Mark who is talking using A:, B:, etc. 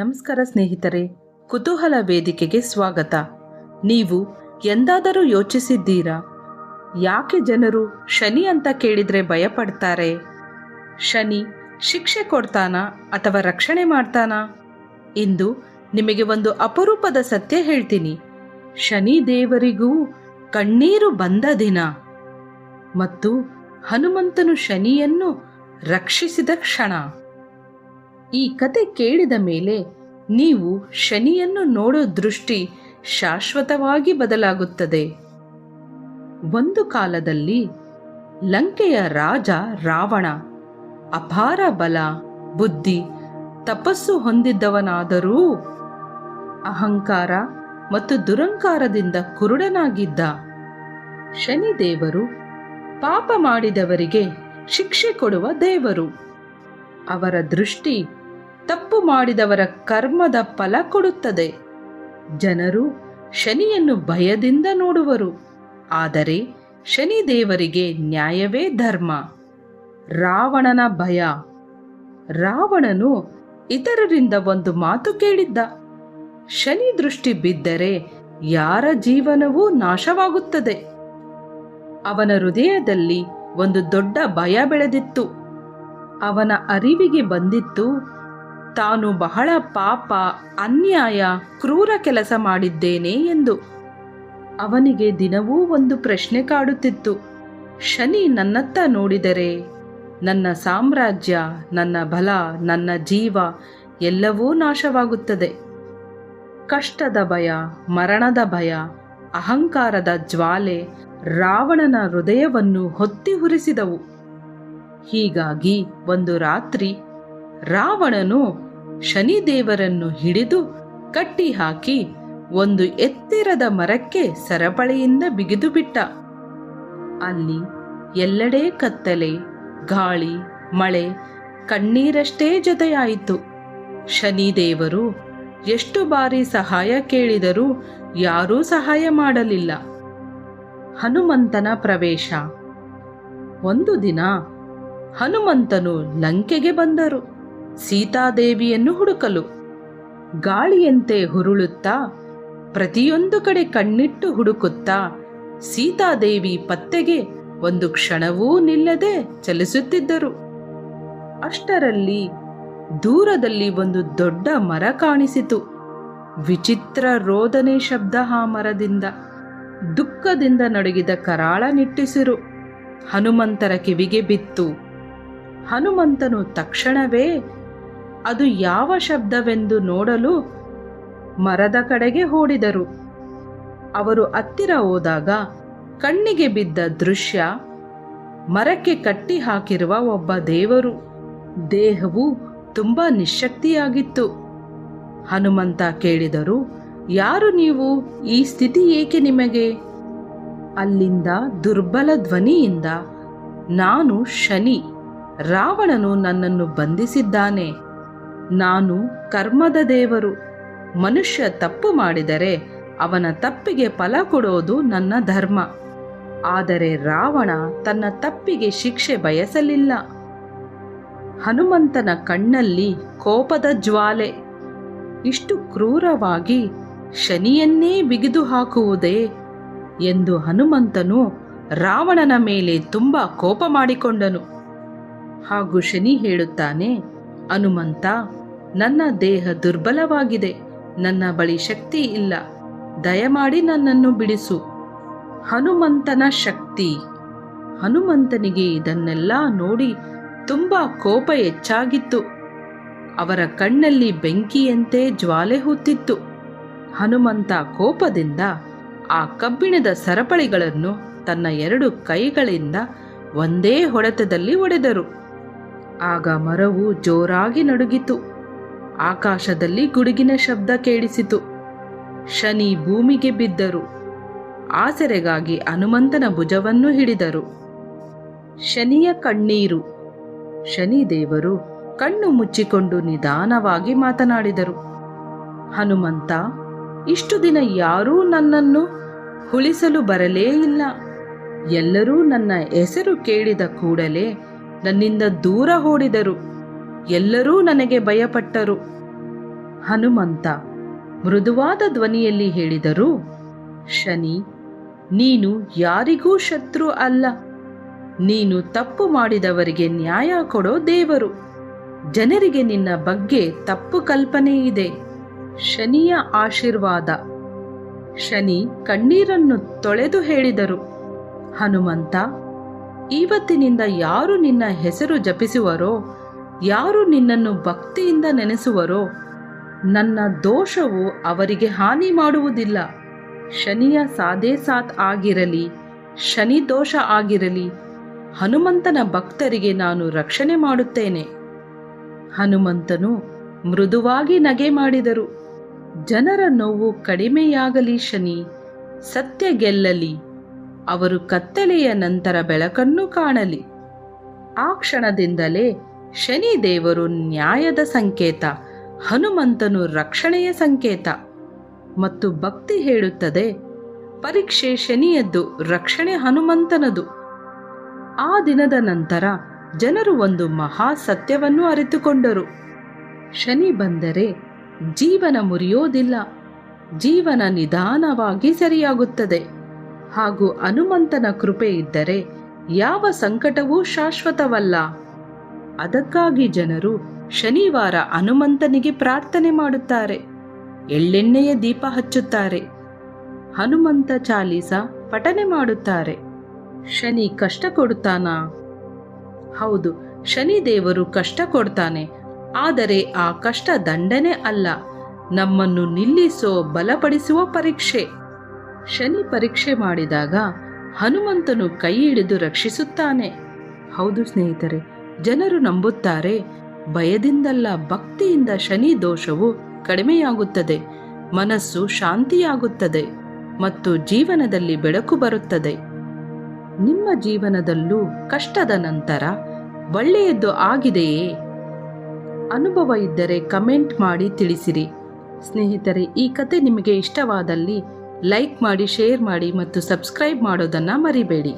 A: ನಮಸ್ಕಾರ ಸ್ನೇಹಿತರೆ, ಕುತೂಹಲ ವೇದಿಕೆಗೆ ಸ್ವಾಗತ. ನೀವು ಎಂದಾದರೂ ಯೋಚಿಸಿದ್ದೀರಾ? ಯಾಕೆ ಜನರು ಶನಿ ಅಂತ ಕೇಳಿದ್ರೆ ಭಯಪಡ್ತಾರೆ? ಶನಿ ಶಿಕ್ಷೆ ಕೊಡ್ತಾನಾ ಅಥವಾ ರಕ್ಷಣೆ ಮಾಡ್ತಾನಾ? ಇಂದು ನಿಮಗೆ ಒಂದು ಅಪರೂಪದ ಸತ್ಯ ಹೇಳ್ತೀನಿ. ಶನಿ ದೇವರಿಗೂ ಕಣ್ಣೀರು ಬಂದ ದಿನ. ಮತ್ತು ಹನುಮಂತನು ಶನಿಯನ್ನು ರಕ್ಷಿಸಿದ ಕ್ಷಣ. ಈ ಕತೆ ಕೇಳಿದ ಮೇಲೆ ನೀವು ಶನಿಯನ್ನು ನೋಡೋ ದೃಷ್ಟಿ ಶಾಶ್ವತವಾಗಿ ಬದಲಾಗುತ್ತದೆ. ಒಂದು ಕಾಲದಲ್ಲಿ ಲಂಕೆಯ ರಾಜ ರಾವಣ ಅಪಾರ ಬಲ, ಬುದ್ಧಿ, ತಪಸ್ಸು ಹೊಂದಿದ್ದವನಾದರೂ ಅಹಂಕಾರ ಮತ್ತು ದುರಂಕಾರದಿಂದ ಕುರುಡನಾಗಿದ್ದ ಶನಿದೇವರು ಪಾಪ ಮಾಡಿದವರಿಗೆ ಶಿಕ್ಷೆ ಕೊಡುವ ದೇವರು. ಅವರ ದೃಷ್ಟಿ ತಪ್ಪು ಮಾಡಿದವರ ಕರ್ಮದ ಫಲ ಕೊಡುತ್ತದೆ. ಜನರು ಶನಿಯನ್ನು ಭಯದಿಂದ ನೋಡುವರು. ಆದರೆ ಶನಿ ದೇವರಿಗೆ ನ್ಯಾಯವೇ ಧರ್ಮ. ರಾವಣನ ಭಯ. ರಾವಣನು ಇತರರಿಂದ ಒಂದು ಮಾತು ಕೇಳಿದ್ದ. ಶನಿ ದೃಷ್ಟಿ ಬಿದ್ದರೆ ಯಾರ ಜೀವನವೂ ನಾಶವಾಗುತ್ತದೆ. ಅವನ ಹೃದಯದಲ್ಲಿ ಒಂದು ದೊಡ್ಡ ಭಯ ಬೆಳೆದಿತ್ತು. ಅವನ ಅರಿವಿಗೆ ಬಂದಿತ್ತು. ತಾನು ಬಹಳ ಪಾಪ, ಅನ್ಯಾಯ, ಕ್ರೂರ ಕೆಲಸ ಮಾಡಿದ್ದೇನೆ ಎಂದು. ಅವನಿಗೆ ದಿನವೂ ಒಂದು ಪ್ರಶ್ನೆ ಕಾಡುತ್ತಿತ್ತು. ಶನಿ ನನ್ನತ್ತ ನೋಡಿದರೆ, ನನ್ನ ಸಾಮ್ರಾಜ್ಯ, ನನ್ನ ಬಲ, ನನ್ನ ಜೀವ ಎಲ್ಲವೂ ನಾಶವಾಗುತ್ತದೆ. ಕಷ್ಟದ ಭಯ, ಮರಣದ ಭಯ, ಅಹಂಕಾರದ ಜ್ವಾಲೆ ರಾವಣನ ಹೃದಯವನ್ನು ಹೊತ್ತಿ ಹುರಿಸಿದವು. ಹೀಗಾಗಿ ಒಂದು ರಾತ್ರಿ ರಾವಣನು ಶನಿದೇವರನ್ನು ಹಿಡಿದು ಕಟ್ಟಿ ಹಾಕಿ ಒಂದು ಎತ್ತಿರದ ಮರಕ್ಕೆ ಸರಪಳಿಯಿಂದ ಬಿಗಿದು ಬಿಟ್ಟ. ಅಲ್ಲಿ ಎಲ್ಲೆಡೆ ಕತ್ತಲೆ, ಗಾಳಿ, ಮಳೆ ಕಣ್ಣೀರಷ್ಟೇ ಜೊತೆಯಾಯಿತು. ಶನಿದೇವರು ಎಷ್ಟು ಬಾರಿ ಸಹಾಯ ಕೇಳಿದರೂ ಯಾರೂ ಸಹಾಯ ಮಾಡಲಿಲ್ಲ. ಹನುಮಂತನ ಪ್ರವೇಶ. ಒಂದು ದಿನ ಹನುಮಂತನು ಲಂಕೆಗೆ ಬಂದರು. ಸೀತಾದೇವಿಯನ್ನು ಹುಡುಕಲು. ಗಾಳಿಯಂತೆ ಹುರುಳುತ್ತಾ, ಪ್ರತಿಯೊಂದು ಕಡೆ ಕಣ್ಣಿಟ್ಟು ಹುಡುಕುತ್ತಾ, ಸೀತಾದೇವಿ ಪತ್ತೆಗೆ ಒಂದು ಕ್ಷಣವೂ ನಿಲ್ಲದೆ ಚಲಿಸುತ್ತಿದ್ದರು. ಅಷ್ಟರಲ್ಲಿ ದೂರದಲ್ಲಿ ಒಂದು ದೊಡ್ಡ ಮರ ಕಾಣಿಸಿತು. ವಿಚಿತ್ರ ರೋದನೆ ಶಬ್ದ ಆ ಮರದಿಂದ. ದುಃಖದಿಂದ ನಡುಗಿದ ಕರಾಳ ನಿಟ್ಟಿಸಿರು. ಹನುಮಂತರ ಕಿವಿಗೆ ಬಿತ್ತು. ಹನುಮಂತನು ತಕ್ಷಣವೇ ಅದು ಯಾವ ಶಬ್ದವೆಂದು ನೋಡಲು ಮರದ ಕಡೆಗೆ ಓಡಿದರು. ಅವರು ಹತ್ತಿರ ಹೋದಾಗ ಕಣ್ಣಿಗೆ ಬಿದ್ದ ದೃಶ್ಯ ಮರಕ್ಕೆ ಕಟ್ಟಿ ಹಾಕಿರುವ ಒಬ್ಬ ದೇವರು. ದೇಹವು ತುಂಬ ನಿಶಕ್ತಿಯಾಗಿತ್ತು. ಹನುಮಂತ ಕೇಳಿದರು, ಯಾರು ನೀವು? ಈ ಸ್ಥಿತಿ ಏಕೆ ನಿಮಗೆ? ಅಲ್ಲಿಂದ ದುರ್ಬಲ ಧ್ವನಿಯಿಂದ, ನಾನು ಶನಿ, ರಾವಣನು ನನ್ನನ್ನು ಬಂಧಿಸಿದ್ದಾನೆ. ನಾನು ಕರ್ಮದ ದೇವರು. ಮನುಷ್ಯ ತಪ್ಪು ಮಾಡಿದರೆ ಅವನ ತಪ್ಪಿಗೆ ಫಲ ಕೊಡೋದು ನನ್ನ ಧರ್ಮ. ಆದರೆ ರಾವಣ ತನ್ನ ತಪ್ಪಿಗೆ ಶಿಕ್ಷೆ ಬಯಸಲಿಲ್ಲ. ಹನುಮಂತನ ಕಣ್ಣಲ್ಲಿ ಕೋಪದ ಜ್ವಾಲೆ. ಇಷ್ಟು ಕ್ರೂರವಾಗಿ ಶನಿಯನ್ನೇ ಬಿಗಿದು ಹಾಕುವುದೇ ಎಂದು ಹನುಮಂತನು ರಾವಣನ ಮೇಲೆ ತುಂಬ ಕೋಪ ಮಾಡಿಕೊಂಡನು. ಹಾಗೂ ಶನಿ ಹೇಳುತ್ತಾನೆ, ಹನುಮಂತ ನನ್ನ ದೇಹ ದುರ್ಬಲವಾಗಿದೆ. ನನ್ನ ಬಳಿ ಶಕ್ತಿ ಇಲ್ಲ. ದಯಮಾಡಿ ನನ್ನನ್ನು ಬಿಡಿಸು. ಹನುಮಂತನ ಶಕ್ತಿ. ಹನುಮಂತನಿಗೆ ಇದನ್ನೆಲ್ಲ ನೋಡಿ ತುಂಬ ಕೋಪ ಹೆಚ್ಚಾಗಿತ್ತು. ಅವರ ಕಣ್ಣಲ್ಲಿ ಬೆಂಕಿಯಂತೆ ಜ್ವಾಲೆ ಹುತ್ತಿತ್ತು. ಹನುಮಂತ ಕೋಪದಿಂದ ಆ ಕಬ್ಬಿಣದ ಸರಪಳಿಗಳನ್ನು ತನ್ನ ಎರಡು ಕೈಗಳಿಂದ ಒಂದೇ ಹೊಡೆತದಲ್ಲಿ ಒಡೆದರು. ಆಗ ಮರವು ಜೋರಾಗಿ ನಡುಗಿತು. ಆಕಾಶದಲ್ಲಿ ಗುಡುಗಿನ ಶಬ್ದ ಕೇಳಿಸಿತು. ಶನಿ ಭೂಮಿಗೆ ಬಿದ್ದರು. ಆಸರೆಗಾಗಿ ಹನುಮಂತನ ಭುಜವನ್ನು ಹಿಡಿದರು. ಶನಿಯ ಕಣ್ಣೀರು. ಶನಿದೇವರು ಕಣ್ಣು ಮುಚ್ಚಿಕೊಂಡು ನಿಧಾನವಾಗಿ ಮಾತನಾಡಿದರು. ಹನುಮಂತ, ಇಷ್ಟು ದಿನ ಯಾರೂ ನನ್ನನ್ನು ಹುಳಿಸಲು ಬರಲೇ ಇಲ್ಲ. ಎಲ್ಲರೂ ನನ್ನ ಹೆಸರು ಕೇಳಿದ ಕೂಡಲೇ ನನ್ನಿಂದ ದೂರ ಓಡಿದರು. ಎಲ್ಲರೂ ನನಗೆ ಭಯಪಟ್ಟರು. ಹನುಮಂತ ಮೃದುವಾದ ಧ್ವನಿಯಲ್ಲಿ ಹೇಳಿದರು, ಶನಿ, ನೀನು ಯಾರಿಗೂ ಶತ್ರು ಅಲ್ಲ. ನೀನು ತಪ್ಪು ಮಾಡಿದವರಿಗೆ ನ್ಯಾಯ ಕೊಡೋ ದೇವರು. ಜನರಿಗೆ ನಿನ್ನ ಬಗ್ಗೆ ತಪ್ಪು ಕಲ್ಪನೆ ಇದೆ. ಶನಿಯ ಆಶೀರ್ವಾದ. ಶನಿ ಕಣ್ಣೀರನ್ನು ತೊಳೆದು ಹೇಳಿದರು, ಹನುಮಂತ ಇವತ್ತಿನಿಂದ ಯಾರು ನಿನ್ನ ಹೆಸರು ಜಪಿಸುವರೋ ಯಾರು ನಿನ್ನನ್ನು ಭಕ್ತಿಯಿಂದ ನೆನೆಸುವರೋ ನನ್ನ ದೋಷವು ಅವರಿಗೆ ಹಾನಿ ಮಾಡುವುದಿಲ್ಲ. ಶನಿಯ ಸಾದೇ ಸಾತ್ ಆಗಿರಲಿ, ಶನಿ ದೋಷ ಆಗಿರಲಿ, ಹನುಮಂತನ ಭಕ್ತರಿಗೆ ನಾನು ರಕ್ಷಣೆ ಮಾಡುತ್ತೇನೆ. ಹನುಮಂತನು ಮೃದುವಾಗಿ ನಗೆ ಮಾಡಿದರು. ಜನರ ನೋವು ಕಡಿಮೆಯಾಗಲಿ ಶನಿ, ಸತ್ಯ ಗೆಲ್ಲಲಿ, ಅವರು ಕತ್ತಲೆಯ ನಂತರ ಬೆಳಕನ್ನು ಕಾಣಲಿ. ಆ ಕ್ಷಣದಿಂದಲೇ ಶನಿ ದೇವರು ನ್ಯಾಯದ ಸಂಕೇತ, ಹನುಮಂತನು ರಕ್ಷಣೆಯ ಸಂಕೇತ. ಮತ್ತು ಭಕ್ತಿ ಹೇಳುತ್ತದೆ, ಪರೀಕ್ಷೆ ಶನಿಯದ್ದು ರಕ್ಷಣೆ ಹನುಮಂತನದು. ಆ ದಿನದ ನಂತರ ಜನರು ಒಂದು ಮಹಾ ಸತ್ಯವನ್ನು ಅರಿತುಕೊಂಡರು. ಶನಿ ಬಂದರೆ ಜೀವನ ಮುರಿಯೋದಿಲ್ಲ, ಜೀವನ ನಿಧಾನವಾಗಿ ಸರಿಯಾಗುತ್ತದೆ. ಹಾಗೂ ಹನುಮಂತನ ಕೃಪೆ ಇದ್ದರೆ ಯಾವ ಸಂಕಟವೂ ಶಾಶ್ವತವಲ್ಲ. ಅದಕ್ಕಾಗಿ ಜನರು ಶನಿವಾರ ಹನುಮಂತನಿಗೆ ಪ್ರಾರ್ಥನೆ ಮಾಡುತ್ತಾರೆ. ಎಳ್ಳೆಣ್ಣೆಯ ದೀಪ ಹಚ್ಚುತ್ತಾರೆ. ಹನುಮಂತ ಚಾಲೀಸ ಪಠನೆ ಮಾಡುತ್ತಾರೆ. ಶನಿ ಕಷ್ಟ ಕೊಡುತ್ತಾನಾ? ಹೌದು, ಶನಿ ದೇವರು ಕಷ್ಟ ಕೊಡ್ತಾನೆ. ಆದರೆ ಆ ಕಷ್ಟ ದಂಡನೆ ಅಲ್ಲ. ನಮ್ಮನ್ನು ನಿಲ್ಲಿಸೋ, ಬಲಪಡಿಸುವ ಪರೀಕ್ಷೆ. ಶನಿ ಪರೀಕ್ಷೆ ಮಾಡಿದಾಗ ಹನುಮಂತನು ಕೈ ಹಿಡಿದು ರಕ್ಷಿಸುತ್ತಾನೆ. ಹೌದು ಸ್ನೇಹಿತರೆ ಜನರು ನಂಬುತ್ತಾರೆ, ಭಯದಿಂದಲ್ಲ ಭಕ್ತಿಯಿಂದ ಶನಿ ದೋಷವು ಕಡಿಮೆಯಾಗುತ್ತದೆ, ಮನಸ್ಸು ಶಾಂತಿಯಾಗುತ್ತದೆ ಮತ್ತು ಜೀವನದಲ್ಲಿ ಬೆಳಕು ಬರುತ್ತದೆ. ನಿಮ್ಮ ಜೀವನದಲ್ಲೂ ಕಷ್ಟದ ನಂತರ ಒಳ್ಳೆಯದ್ದು ಆಗಿದೆಯೇ? ಅನುಭವ ಇದ್ದರೆ ಕಮೆಂಟ್ ಮಾಡಿ ತಿಳಿಸಿರಿ. ಸ್ನೇಹಿತರೆ, ಈ ಕತೆ ನಿಮಗೆ ಇಷ್ಟವಾದಲ್ಲಿ ಲೈಕ್ ಮಾಡಿ, ಶೇರ್ ಮಾಡಿ ಮತ್ತು ಸಬ್ಸ್ಕ್ರೈಬ್ ಮಾಡೋದನ್ನು ಮರಿಬೇಡಿ.